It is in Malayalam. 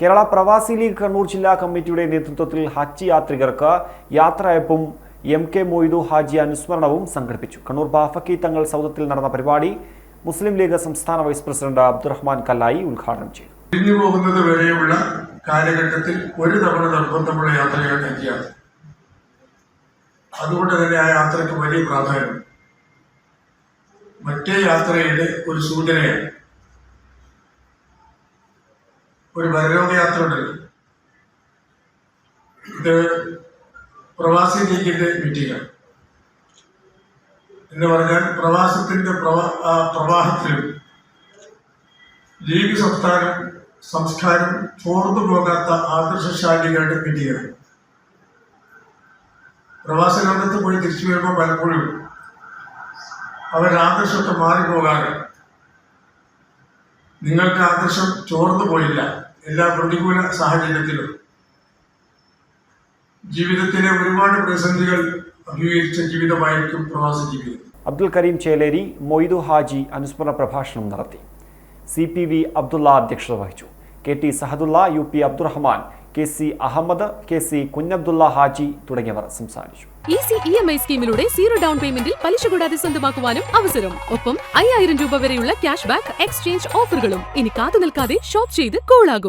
കേരള പ്രവാസി ലീഗ് കണ്ണൂർ ജില്ലാ കമ്മിറ്റിയുടെ നേതൃത്വത്തിൽ ഹജ്ജ് യാത്രികർക്ക് യാത്രയപ്പും എം കെ മൊയ്തു ഹാജി അനുസ്മരണവും സംഘടിപ്പിച്ചു. കണ്ണൂർ ബാഫക്കി തങ്ങൾ സൗദത്തിൽ നടന്ന പരിപാടി മുസ്ലിം ലീഗ് സംസ്ഥാന വൈസ് പ്രസിഡന്റ് അബ്ദുറഹ്മാൻ കല്ലായി ഉദ്ഘാടനം ചെയ്തു. പിരിഞ്ഞു പോകുന്നത് വരെയുള്ള കാലഘട്ടത്തിൽ ഒരു തവണ നിർബന്ധമുള്ള യാത്രയാണ് ഹജ്ജ് യാത്ര. അതുകൊണ്ട് തന്നെ ആ യാത്രയ്ക്ക് വലിയ പ്രാധാന്യം. മറ്റേ യാത്രയുടെ ഒരു സൂചനയാണ് ഒരു പരലോക യാത്ര ഇത് പ്രവാസി ലീഗിന്റെ മീറ്റിംഗാണ് എന്ന് പറഞ്ഞാൽ പ്രവാസത്തിന്റെ പ്രവാ പ്രവാഹത്തിലും ലീഗ് സംസ്ഥാനം സംസ്കാരം ചോർന്നു പോകാത്ത ആദർശശാലികളുടെ മീറ്റിംഗാണ് പ്രവാസ ലോകത്ത് പോയി തിരിച്ചു വരുമ്പോൾ പലപ്പോഴും അവരുടെ ആദർശമൊക്കെ മാറിപ്പോകാറ്. നിങ്ങൾക്ക് ആദർശം ചോർന്നു പോയില്ല. എല്ലാ പ്രതികൂല സാഹചര്യത്തിലും ജീവിതത്തിലെ ഒരുപാട് പ്രതിസന്ധികൾ അഭിമുഖീകരിച്ച ജീവിതമായിരിക്കും പ്രവാസ ജീവിതം. അബ്ദുൽ കരീം ചേലേരി മൊയ്തു ഹാജി അനുസ്മരണ പ്രഭാഷണം നടത്തി. സി പി വി അബ്ദുള്ള അധ്യക്ഷത വഹിച്ചു. K T Sahadulla U P Abdurahman K C Ahammed K C Kunhabdulla Haji തുടങ്ങിയവർ സംസാരിച്ചു. ഈസി ഇ എം ഐ സ്കീമിലൂടെ സീറോ ഡൗൺ പേയ്മെന്റിൽ പലിശ കൂടാതെ സ്വന്തമാക്കുവാനും അവസരം. ഒപ്പം അയ്യായിരം രൂപ വരെയുള്ള ക്യാഷ് ബാക്ക് എക്സ്ചേഞ്ച് ഓഫറുകളും. ഇനി കാത്തു നിൽക്കാതെ ഷോപ്പ് ചെയ്ത് കൂളാകും